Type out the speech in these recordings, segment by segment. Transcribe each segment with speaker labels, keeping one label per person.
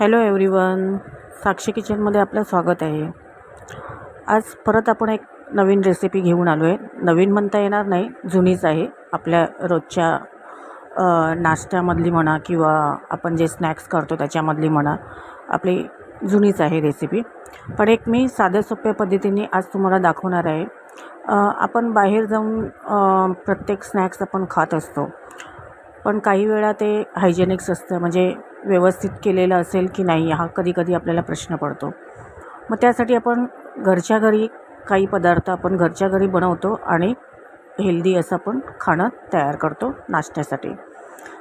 Speaker 1: Hello everyone साक्षी किचनमध्ये आपलं स्वागत आहे. आज परत आपण एक नवीन रेसिपी घेऊन आलो आहे. नवीन म्हणता येणार नाही जुनीच आहे. आपल्या रोजच्या नाश्त्यामधली म्हणा किंवा आपण जे स्नॅक्स करतो त्याच्यामधली म्हणा आपली जुनीच आहे रेसिपी पण एक मी साध्या सोप्या पद्धतीने आज तुम्हाला दाखवणार आहे. आपण बाहेर जाऊन प्रत्येक स्नॅक्स आपण खात असतो. पण काही वेळा ते हायजेनिक्स असतं. म्हणजे व्यवस्थित केलेलं असेल की नाही हा कधी कधी आपल्याला प्रश्न पडतो. मग त्यासाठी आपण घरच्या घरी काही पदार्थ आपण घरच्या घरी बनवतो आणि हेल्दी असं आपण खाणं तयार करतो नाश्त्यासाठी.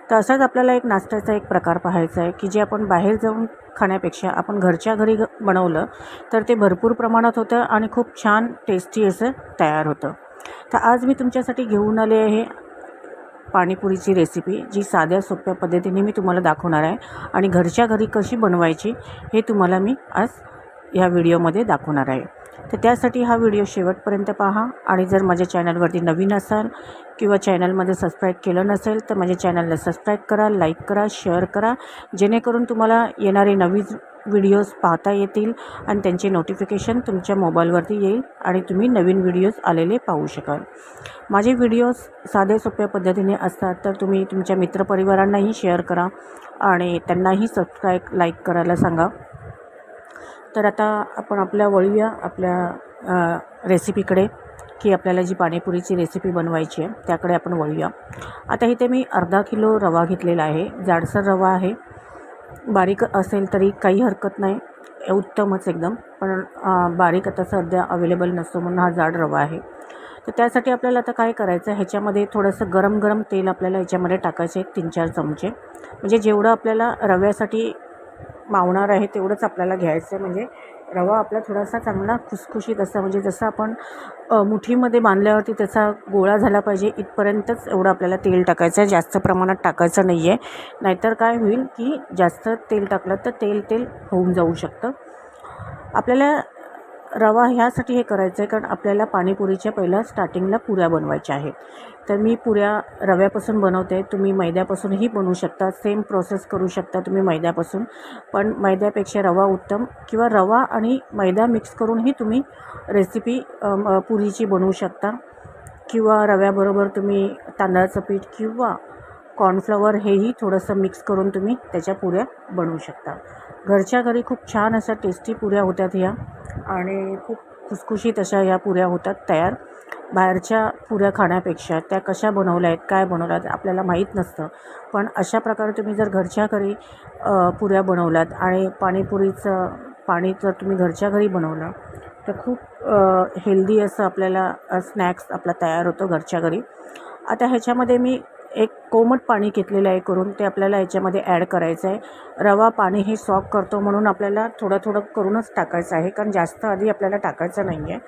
Speaker 1: तर असाच आपल्याला एक नाश्त्याचा एक प्रकार पाहायचा आहे की जे आपण बाहेर जाऊन खाण्यापेक्षा आपण घरच्या घरी ग बनवलं तर ते भरपूर प्रमाणात होतं आणि खूप छान टेस्टी असं तयार होतं. तर आज मी तुमच्यासाठी घेऊन आले आहे पाणीपुरीची रेसिपी जी साध्या सोप्या पद्धतीने मी तुम्हाला दाखवणार आहे आणि घरच्या घरी कशी बनवायची हे तुम्हाला मी आज ह्या व्हिडिओमध्ये दाखवणार आहे. तर त्यासाठी हा व्हिडिओ शेवटपर्यंत पहा आणि जर माझ्या चॅनलवरती नवीन असाल किंवा चॅनलमध्ये सबस्क्राईब केलं नसेल तर माझ्या चॅनलला सबस्क्राईब करा लाईक करा शेअर करा जेणेकरून तुम्हाला येणारे नवीन व्हिडिओज पाहता येतील आणि त्यांचे नोटिफिकेशन तुमच्या मोबाईलवरती येईल आणि तुम्ही नवीन व्हिडिओज आलेले पाहू शकाल. माझे व्हिडिओज साधे सोप्या पद्धतीने असतात तर तुम्ही तुमच्या मित्रपरिवारांनाही शेअर करा आणि त्यांनाही सबस्क्राईब लाईक करायला सांगा. तर आता आपण आपल्या वळूया आपल्या रेसिपीकडे की आपल्याला जी पाणीपुरीची रेसिपी बनवायची आहे त्याकडे आपण वळूया. आता इथे मी अर्धा किलो रवा घेतलेला आहे. जाडसर रवा आहे. बारीक असेल तरी काही हरकत नाही. उत्तमच एकदम. पण बारीक आता सध्या अवेलेबल नसतो म्हणून हा जाड रवा आहे. तर त्यासाठी आपल्याला आता काय करायचं? आहे ह्याच्यामध्ये थोडंसं गरम गरम तेल आपल्याला ह्याच्यामध्ये टाकायचे आहे तीन चार चमचे. म्हणजे जेवढं आपल्याला रव्यासाठी मावणार आहे तेवढंच आपल्याला घ्यायचं आहे म्हणजे रवा आपला थोडासा चांगला खुसखुशीत असा. म्हणजे जसं आपण मुठीमध्ये बांधल्यावरती त्याचा गोळा झाला पाहिजे इथपर्यंतच एवढं आपल्याला तेल टाकायचं आहे जास्त प्रमाणात टाकायचं नाही आहे नाहीतर काय होईल की जास्त तेल टाकलं तर तेल तेल होऊन जाऊ शकतं. आपल्याला रवा ह्यासाठी हे करायचं आहे कारण आपल्याला पाणीपुरीच्या पहिल्या स्टार्टिंगला पुऱ्या बनवायच्या आहेत. तर मी पुऱ्या रव्यापासून बनवते. तुम्ही मैद्यापासूनही बनवू शकता. सेम प्रोसेस करू शकता तुम्ही मैद्यापासून. पण मैद्यापेक्षा रवा उत्तम किंवा रवा आणि मैदा मिक्स करूनही तुम्ही रेसिपी पुरीची बनवू शकता. किंवा रव्याबरोबर तुम्ही तांदळाचं पीठ किंवा कॉर्नफ्लॉवर हेही थोडंसं मिक्स करून तुम्ही त्याच्या पुऱ्या बनवू शकता. घरच्या घरी खूप छान अशा टेस्टी पुऱ्या होतात ह्या. आणि खूप खुसखुशीत अशा ह्या पुऱ्या होतात तयार. बाहेरच्या पुऱ्या खाण्यापेक्षा त्या कशा बनवल्या आहेत काय बनवल्या आहेत आपल्याला माहीत नसतं. पण अशा प्रकारे तुम्ही जर घरच्या घरी पुऱ्या बनवल्यात आणि पाणीपुरीचं पाणी जर तुम्ही घरच्या घरी बनवलं तर खूप हेल्दी असं आपल्याला स्नॅक्स आपला तयार होतो घरच्या घरी. आता ह्याच्यामध्ये मी एक कोमट पाणी घेतलेलं आहे करून ते आपल्याला याच्यामध्ये ॲड करायचं आहे. रवा पाणी हे सॉक करतो म्हणून आपल्याला थोडं थोडं करूनच टाकायचं आहे. कारण जास्त आधी आपल्याला टाकायचं नाही आहे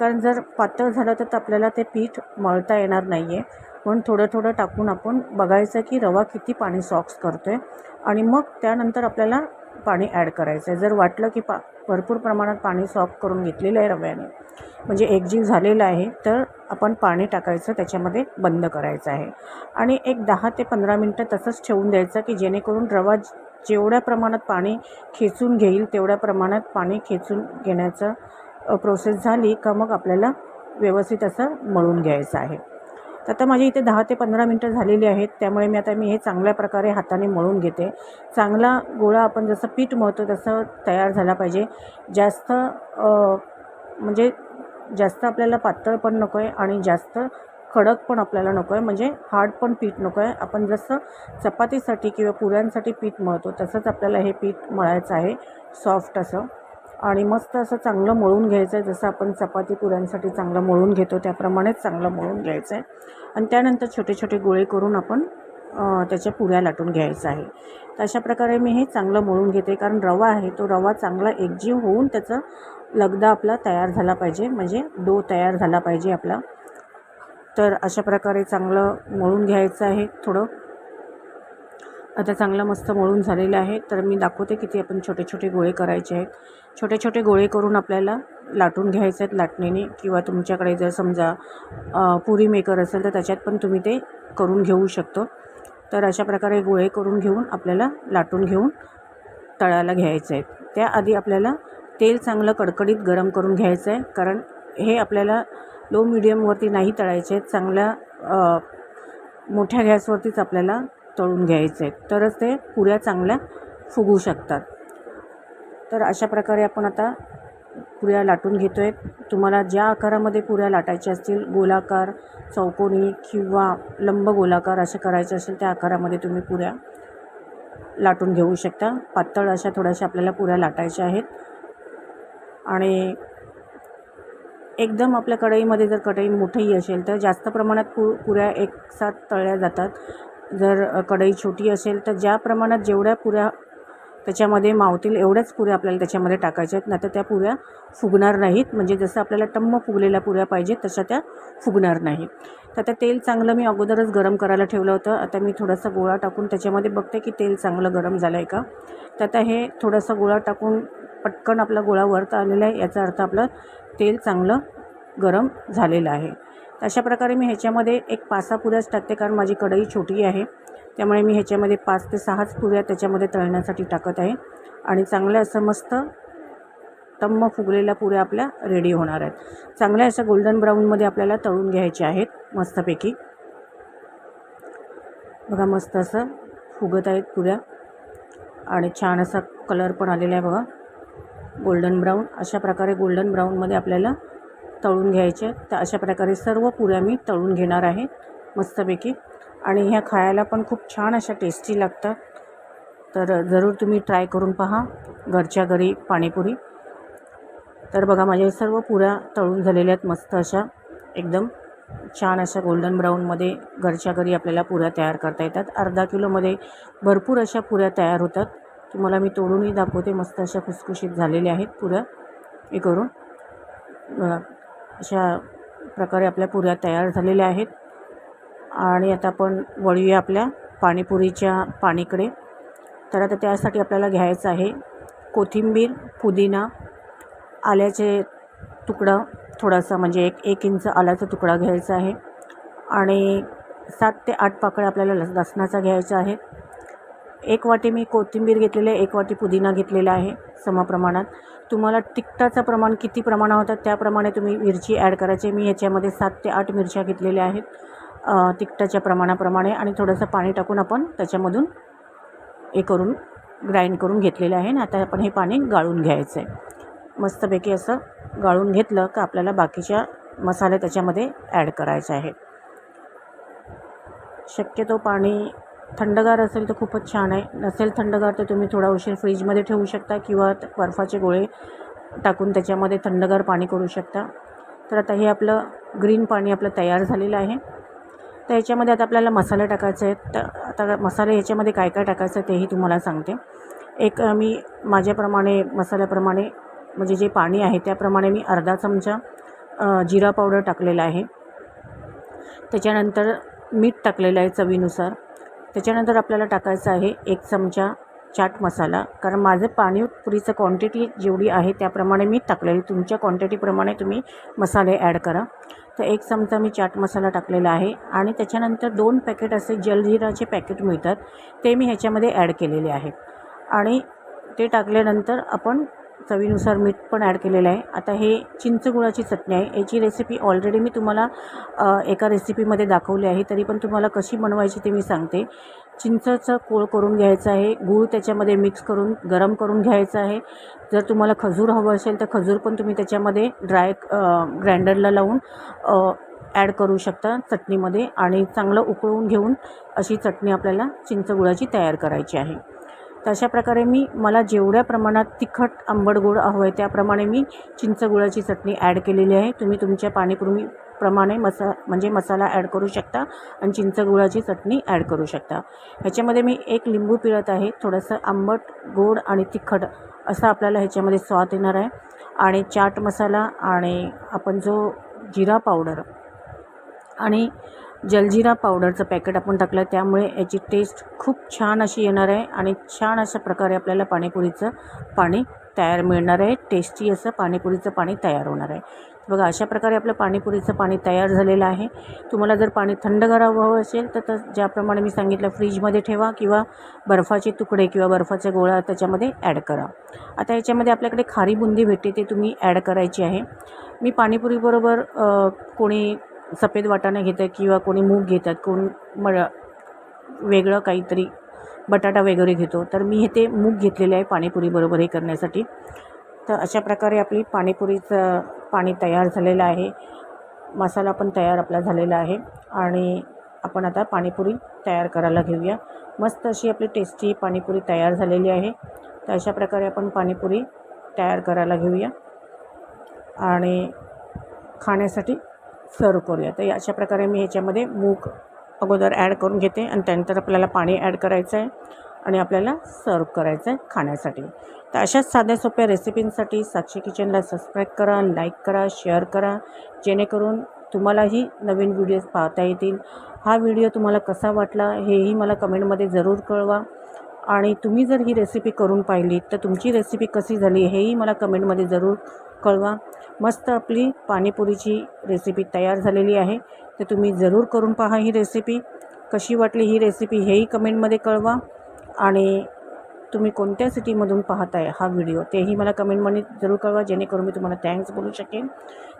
Speaker 1: कारण जर पातळ झालं तर आपल्याला ते पीठ मळता येणार नाही आहे म्हणून थोडं थोडं टाकून आपण बघायचं की रवा किती पाणी सॉक्स करतो आहे आणि मग त्यानंतर आपल्याला पाणी ॲड करायचं आहे जर वाटलं की पा भरपूर प्रमाणात पाणी सॉफ्ट करून घेतलेलं आहे रव्याने म्हणजे एकजीव झालेला आहे तर आपण पाणी टाकायचं त्याच्यामध्ये बंद करायचं आहे. आणि एक दहा ते पंधरा मिनटं तसंच ठेवून द्यायचं की जेणेकरून रवा जेवढ्या प्रमाणात पाणी खेचून घेईल तेवढ्या प्रमाणात पाणी खेचून घेण्याचं प्रोसेस झाली का मग आपल्याला व्यवस्थित असं मळून घ्यायचं आहे. आता माझी इथे दहा ते पंधरा मिनटं झालेली आहेत त्यामुळे मी आता मी हे चांगल्या प्रकारे हाताने मळून घेते. चांगला गोळा आपण जसं पीठ मळतो तसं तयार झाला पाहिजे. जास्त म्हणजे जास्त आपल्याला पातळ पण नको आहे आणि जास्त कडक पण आपल्याला नको आहे म्हणजे हार्ड पण पीठ नको आहे आपण जसं चपातीसाठी किंवा पुऱ्यांसाठी पीठ मळतो तसंच आपल्याला हे पीठ मळायचं आहे. सॉफ्ट असं. आणि मस्त असं चांगलं मळून घ्यायचं आहे जसं आपण चपाती पुऱ्यांसाठी चांगलं मळून घेतो त्याप्रमाणेच चांगलं मळून घ्यायचं आहे आणि त्यानंतर छोटे छोटे गोळे करून आपण त्याच्या पुऱ्या लाटून घ्यायचं आहे. तर अशा प्रकारे मी हे चांगलं मळून घेते कारण रवा आहे तो रवा चांगला एकजीव होऊन त्याचं लगदा आपला तयार झाला पाहिजे म्हणजे डो तयार झाला पाहिजे आपला. तर अशा प्रकारे चांगलं मळून घ्यायचं आहे थोडं आता चांगलं मस्त मळून झालेला आहे. तर मी दाखवते किती आपण छोटे छोटे गोळे करायचे आहेत. छोटे छोटे गोळे करून आपल्याला लाटून घ्यायचे आहेत लाटणीने. किंवा तुमच्याकडे जर समजा पुरी मेकर असेल तर त्याच्यात पण तुम्ही ते करून घेऊ शकतो. तर अशा प्रकारे गोळे करून घेऊन आपल्याला लाटून घेऊन तळायला घ्यायचे आहेत. त्याआधी आपल्याला तेल चांगलं कडकडीत गरम करून घ्यायचं आहे कारण हे आपल्याला लो मिडियमवरती नाही तळायचे आहेत. चांगल्या मोठ्या गॅसवरतीच आपल्याला तळून घ्यायचे. आहेत तरच ते पुऱ्या चांगल्या फुगू शकतात. तर अशा प्रकारे आपण आता पुऱ्या लाटून घेतो आहे तुम्हाला ज्या आकारामध्ये पुऱ्या लाटायच्या असतील गोलाकार चौकोनी किंवा लंब गोलाकार असे करायचे असेल त्या आकारामध्ये तुम्ही पुऱ्या लाटून घेऊ शकता. पातळ अशा थोड्याशा आपल्याला पुऱ्या लाटायच्या आहेत. आणि एकदम आपल्या कढईमध्ये जर कढई मोठीही असेल तर जास्त प्रमाणात पु पुऱ्या एकसाथ तळल्या जातात. जर कढई छोटी असेल तर ज्या प्रमाणात जेवढ्या पुऱ्या त्याच्यामध्ये मावतील एवढ्याच पुऱ्या आपल्याला त्याच्यामध्ये टाकायच्या आहेत. नाहीतर त्या पुऱ्या फुगणार नाहीत. म्हणजे जसं आपल्याला टम्म फुगलेल्या पुऱ्या पाहिजेत तशा त्या फुगणार नाहीत तर आता तेल चांगलं मी अगोदरच गरम करायला ठेवलं होतं. आता मी थोडासा गोळा टाकून त्याच्यामध्ये बघते की तेल चांगलं गरम झालं आहे का. तर आता हे थोडासा गोळा टाकून पटकन आपला गोळा वरता आलेला आहे. याचा अर्थ आपलं तेल चांगलं गरम झालेलं आहे. अशा प्रकारे मी ह्याच्यामध्ये एक पाच सहा पुऱ्याच टाकते कारण माझी कढई छोटी आहे. त्यामुळे मी ह्याच्यामध्ये पाच ते सहाच पुऱ्या त्याच्यामध्ये तळण्यासाठी टाकत आहे. आणि चांगल्या असं मस्त तम्म फुगलेल्या पुऱ्या आपल्या रेडी होणार आहेत. चांगल्या अशा गोल्डन ब्राऊनमध्ये आपल्याला तळून घ्यायच्या आहेत मस्तपैकी. बघा मस्त असं फुगत आहेत पुऱ्या. आणि छान असा कलर पण आलेला आहे बघा. गोल्डन ब्राऊन अशा प्रकारे गोल्डन ब्राऊनमध्ये आपल्याला तळून घ्यायचे. तर अशा प्रकारे सर्व पुऱ्या मी तळून घेणार आहे मस्तपैकी. आणि ह्या खायला पण खूप छान अशा टेस्टी लागतात. तर जरूर तुम्ही ट्राय करून पहा घरच्या घरी पाणीपुरी. तर बघा माझ्या सर्व पुऱ्या तळून झालेल्या आहेत मस्त अशा. एकदम छान अशा गोल्डन ब्राऊनमध्ये घरच्या घरी आपल्याला पुऱ्या तयार करता येतात. अर्धा किलोमध्ये भरपूर अशा पुऱ्या तयार होतात. तुम्हाला मी तोडूनही दाखवते. मस्त अशा खुसखुशीत झालेल्या आहेत पुऱ्या. हे करून अशा प्रकारे आपल्या पुऱ्या तयार झालेल्या आहेत. आणि आता आपण वळूया आपल्या पाणीपुरीच्या पाणीकडे. तर आता त्यासाठी आपल्याला घ्यायचं आहे कोथिंबीर पुदिना आल्याचे तुकडा थोडासा म्हणजे एक एक इंच आल्याचा तुकडा घ्यायचा आहे. आणि सात ते आठ पाकळ्या आपल्याला लस लसणाचा घ्यायचा आहे. एक वाटी मी कोथिंबीर घेतलेली आहे एक वाटी पुदिना घेतलेला आहे समप्रमाणात तुम्हाला तिखटाचं प्रमाण किती प्रमाणात होतं त्याप्रमाणे तुम्ही मिरची ॲड करायची मी याच्यामध्ये सात ते आठ मिरच्या घेतलेल्या आहेत तिखटाच्या प्रमाणाप्रमाणे आणि थोडंसं पाणी टाकून आपण त्याच्यामधून हे करून ग्राइंड करून घेतलेलं आहे आणि आता आपण हे पाणी गाळून घ्यायचं आहे मस्तपैकी असं गाळून घेतलं का आपल्याला बाकीच्या मसाले त्याच्यामध्ये ॲड करायचे आहेत. शक्यतो पाणी थंडगार असेल तर खूपच छान आहे. नसेल थंडगार तर तुम्ही थोडा उशीर फ्रीजमध्ये ठेवू शकता किंवा बर्फाचे गोळे टाकून त्याच्यामध्ये थंडगार पाणी करू शकता. तर आता हे आपलं ग्रीन पाणी आपलं तयार झालेलं आहे. तर याच्यामध्ये आता आपल्याला मसाले टाकायचे आहेत. तर आता मसाले ह्याच्यामध्ये काय काय टाकायचं तेही तुम्हाला सांगते. एक मी माझ्याप्रमाणे मसाल्याप्रमाणे म्हणजे जे पाणी आहे त्याप्रमाणे मी अर्धा चमचा जिरा पावडर टाकलेला आहे. त्याच्यानंतर मीठ टाकलेलं आहे चवीनुसार. त्याच्यानंतर आपल्याला टाकायचं आहे एक चमचा चाट मसाला. कारण माझं पाणीपुरीचं क्वांटिटी जेवढी आहे त्याप्रमाणे मी टाकलेली. तुमच्या क्वांटिटीप्रमाणे तुम्ही मसाले ॲड करा. तर एक चमचा मी चाट मसाला टाकलेला आहे. आणि त्याच्यानंतर दोन पॅकेट असे जलजिराचे पॅकेट मिळतात. ते मी ह्याच्यामध्ये ॲड केलेले आहेत. आणि ते टाकल्यानंतर आपण चवीनुसार मीठ पण ॲड केलेलं आहे. आता हे चिंचगुळाची चटणी आहे. याची रेसिपी ऑलरेडी मी तुम्हाला एका रेसिपीमध्ये दाखवली आहे. तरी पण तुम्हाला कशी बनवायची ते मी सांगते. चिंचचं कोळ करून घ्यायचं आहे. गूळ त्याच्यामध्ये मिक्स करून गरम करून घ्यायचं आहे. जर तुम्हाला खजूर हवं असेल तर खजूर पण तुम्ही त्याच्यामध्ये ड्राय ग्राइंडरला लावून ॲड करू शकता चटणीमध्ये. आणि चांगलं उकळून घेऊन अशी चटणी आपल्याला चिंचगुळाची तयार करायची आहे. तशा प्रकारे मी मला जेवढ्या प्रमाणात तिखट आंबट गोड हवं आहे त्याप्रमाणे मी चिंचगुळाची चटणी ॲड केलेली आहे. तुम्ही तुमच्या पाणीपुरी प्रमाणे मसा म्हणजे मसाला ॲड करू शकता आणि चिंचगुळाची चटणी ॲड करू शकता. ह्याच्यामध्ये मी एक लिंबू पिळत आहे. थोडंसं आंबट गोड आणि तिखट असं आपल्याला ह्याच्यामध्ये स्वाद येणार आहे. आणि चाट मसाला आणि आपण जो जिरा पावडर आणि जलजिरा पावडरचं पॅकेट आपण टाकलं त्यामुळे याची टेस्ट खूप छान अशी येणार आहे आणि छान अशा प्रकारे आपल्याला पाणीपुरीचं पाणी तयार मिळणार आहे. टेस्टी असं पाणीपुरीचं पाणी तयार होणार आहे. बघा अशा प्रकारे आपलं पाणीपुरीचं पाणी तयार झालेलं आहे. तुम्हाला जर पाणी थंड करावं हवं असेल तर तर ज्याप्रमाणे मी सांगितलं फ्रीजमध्ये ठेवा किंवा बर्फाचे तुकडे किंवा बर्फाचा गोळा त्याच्यामध्ये ॲड करा. आता याच्यामध्ये आपल्याकडे खारी बुंदी भेटते ते तुम्ही ॲड करायची आहे. मी पाणीपुरीबरोबर कोणी सफेद वाटाणा घेतं किंवा कोणी मूग घेतात कोण म वेगळं काहीतरी बटाटा वगैरे घेतो. तर मी हे ते मूग घेतलेले आहे पाणीपुरीबरोबर हे करण्यासाठी. तर अशा प्रकारे आपली पाणीपुरीचं पाणी तयार झालेलं आहे. मसाला पण तयार आपला झालेला आहे. आणि आपण आता पाणीपुरी तयार करायला घेऊया. मस्त अशी आपली टेस्टी पाणीपुरी तयार झालेली आहे. तर अशा प्रकारे आपण पाणीपुरी तयार करायला घेऊया. आणि खाण्यासाठी सर्व करूया. तर अशा प्रकारे मी ह्याच्यामध्ये मूग अगोदर ॲड करून घेते आणि त्यानंतर आपल्याला पाणी ॲड करायचं आहे आणि आपल्याला सर्व करायचं आहे खाण्यासाठी. तर अशाच साध्या सोप्या रेसिपींसाठी साक्षी किचनला सबस्क्राईब करा लाईक करा शेअर करा. जेणेकरून तुम्हालाही नवीन व्हिडिओज पाहता येतील. हा व्हिडिओ तुम्हाला कसा वाटला हेही मला कमेंटमध्ये जरूर कळवा. आणि तुम्ही जर ही रेसिपी करून पाहिली तर तुमची रेसिपी कशी झाली हेही मला कमेंटमध्ये जरूर कळवा. मस्त आपली पाणीपुरीची रेसिपी तयार झालेली आहे. तर तुम्ही जरूर करून पहा ही रेसिपी कशी वाटली ही रेसिपी हेही कमेंटमध्ये कळवा. आणि तुम्ही कोणत्या सिटीमधून पाहताय हा व्हिडिओ तेही मला कमेंटमध्ये जरूर कळवा जेणेकरून मी तुम्हाला थँक्स बोलू शकेन.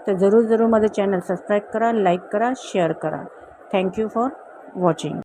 Speaker 1: तर जरूर जरूर माझं चॅनल सबस्क्राईब करा लाईक करा शेअर करा. Thank you for watching